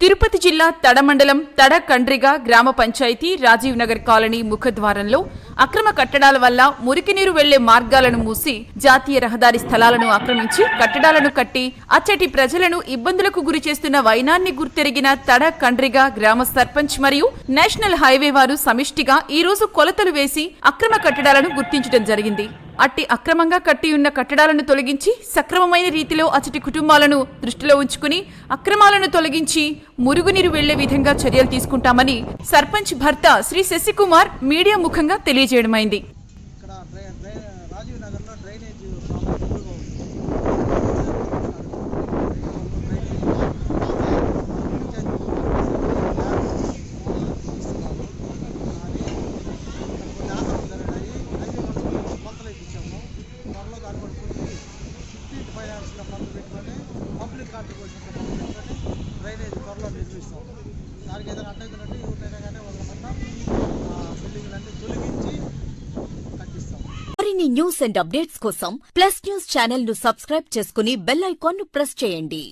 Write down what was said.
తిరుపతి జిల్లా తడ మండలం తడ కండ్రిగ గ్రామ పంచాయతీ రాజీవ్ నగర్ కాలనీ ముఖద్వారంలో అక్రమ కట్టడాల వల్ల మురికినీరు వెళ్ళే మార్గాలను మూసి జాతీయ రహదారి స్థలాలను ఆక్రమించి కట్టడాలను కట్టి అచ్చటి ప్రజలను ఇబ్బందులకు గురి చేస్తున్న వైనాన్ని గుర్తెరిగిన తడ కండ్రిగ గ్రామ సర్పంచ్ మరియు నేషనల్ హైవే వారు సమిష్టిగా ఈ రోజు కొలతలు వేసి అక్రమ కట్టడాలను గుర్తించడం జరిగింది. అట్టి అక్రమంగా కట్టి ఉన్న కట్టడాలను తొలగించి సక్రమమైన రీతిలో అచ్చటి కుటుంబాలను దృష్టిలో ఉంచుకుని అక్రమాలను తొలగించి మురుగునీరు వెళ్ళే విధంగా చర్యలు తీసుకుంటామని సర్పంచ్ భర్త శ్రీ శశికుమార్ మీడియా ముఖంగా తెలియజేయడమైంది. పబ్లిక్ కాంట్రిబ్యూషన్ డ్రైనేజ్ త్వరలో నిర్మిస్తాం. దానికి ఏదైనా అడ్డంకులంటే ఎవరినైనా కానీ వాళ్ళ బిల్డింగ్లన్నీ తొలగించి కట్టిస్తాం. మరిన్ని న్యూస్ అండ్ అప్డేట్స్ కోసం ప్లస్ న్యూస్ ఛానల్ను సబ్స్క్రైబ్ చేసుకుని బెల్ ఐకాన్ను ప్రెస్ చేయండి.